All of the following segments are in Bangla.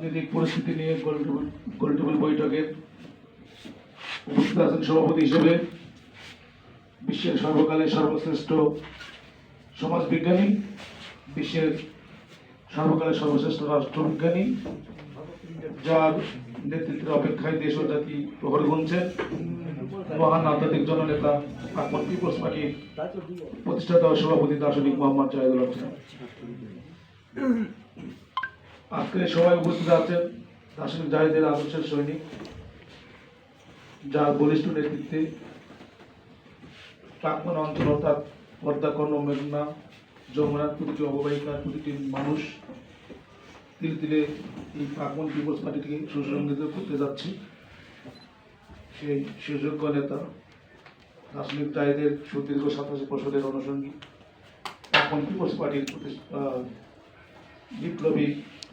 রাজনৈতিক পরিস্থিতি নিয়ে গোলটেবল বৈঠকে উপস্থিত আছেন সভাপতি হিসেবে বিশ্বের সর্বকালের সর্বশ্রেষ্ঠ সমাজবিজ্ঞানী, বিশ্বের সর্বকালের সর্বশ্রেষ্ঠ রাষ্ট্রবিজ্ঞানী, যার নেতৃত্বের অপেক্ষায় দেশ ও জাতি প্রহর গুনছেন মহান আধ্যাত্মিক জননেতা আকমন পিপলস পার্টির প্রতিষ্ঠাতা সভাপতি দার্শনিক মোহাম্মদ জাহেদুল হোসেন আজকে সবাই উপস্থিত আছেন দার্শনিক জাহেদের আদর্শের সৈনিক, যার বলিষ্ঠ নেতৃত্বে প্রাক্তন অঞ্চল অর্থাৎ পর্দা কর্ণ মেঘনা, যমুনার প্রতিটি অববাহিকার প্রতিটি মানুষ তিল তিলে এই প্রাক্তন পিপলস পার্টিকে সুসংগঠিত করতে যাচ্ছে। সেই সুযোগ্য নেতা দার্শনিক জাহেদের সুদীর্ঘ সাতাশি বছরের অনুষঙ্গী এখন পিপলস পার্টির প্রতিষ্ঠা বিপ্লবী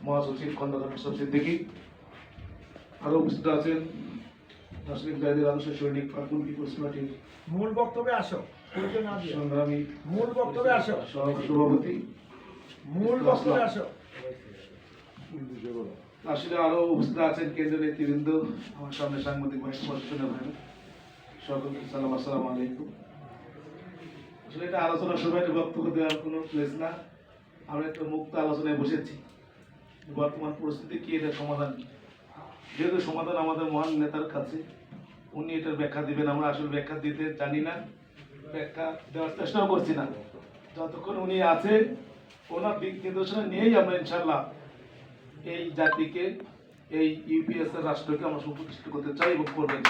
মহাসচিব খন্দকার সচিব দেখি আরও উপস্থিত আছেন জাহেদের আদর্শ সৈনিক ফাল্গুন পিপলস পার্টির মূল বক্তব্যে আসো। সংগ্রামী মূল বক্তব্যে আসো। সভাপতি মূল বক্তব্যে আসো। আসলে আরও উপস্থিত আছেন কেন্দ্রীয় নেতৃবৃন্দ আমার সামনে সাংবাদিক ভাই ভাই। সকলকে সালাম আসসালাম আলাইকুম। আসলে এটা আলোচনা সভায় বক্তব্য দেওয়ার কোনো প্লেস না। আমরা একটা মুক্ত আলোচনায় বসেছি। বর্তমান পরিস্থিতি কি এটা সমাধান? যেহেতু সমাধান আমাদের মহান নেতার কাছে, উনি এটার ব্যাখ্যা দিবেন। আমরা আসলে ব্যাখ্যা দিতে জানি না, ব্যাখ্যা দেওয়ার চেষ্টাও করছি না। যতক্ষণ উনি আছে ওনার দিক নির্দেশনা নিয়েই আমরা ইনশাল্লাহ এই জাতিকে, এই ইউপিএস এর রাষ্ট্রকে আমরা সুপ্রতিষ্ঠিত করতে চাই এবং করবেন